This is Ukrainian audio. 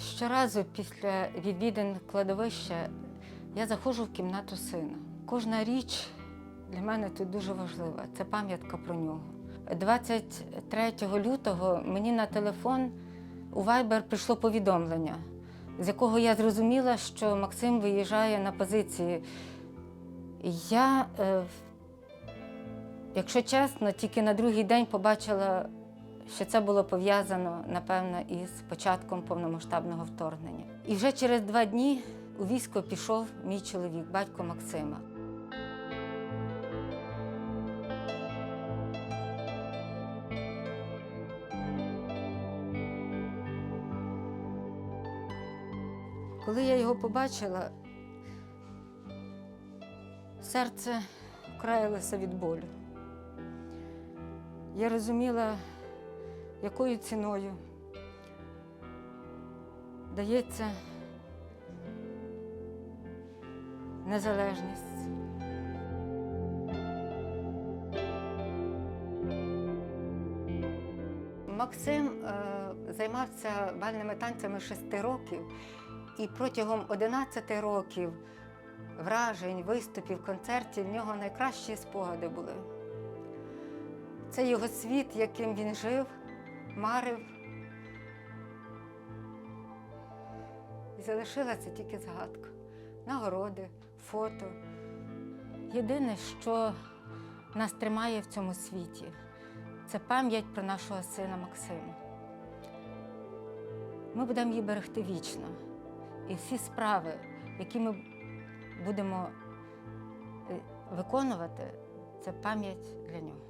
Щоразу після відвідин кладовища я заходжу в кімнату сина. Кожна річ для мене тут дуже важлива. Це пам'ятка про нього. 23 лютого мені на телефон у Viber прийшло повідомлення, з якого я зрозуміла, що Максим виїжджає на позиції. Я, е, якщо чесно, тільки на другий день побачила, що це було пов'язано, напевно, із початком повномасштабного вторгнення. І вже через два дні у військо пішов мій чоловік, батько Максима. Коли я його побачила, серце вкраїлося від болю. Я розуміла, якою ціною дається незалежність. Максим е, займався бальними танцями 6 років, і протягом 11 років вражень, виступів, концертів в нього найкращі спогади були. Це його світ, яким він жив, марив. І залишилася тільки згадка. Нагороди, фото. Єдине, що нас тримає в цьому світі, це пам'ять про нашого сина Максима. Ми будемо її берегти вічно. І всі справи, які ми будемо е, виконувати, це пам'ять для нього.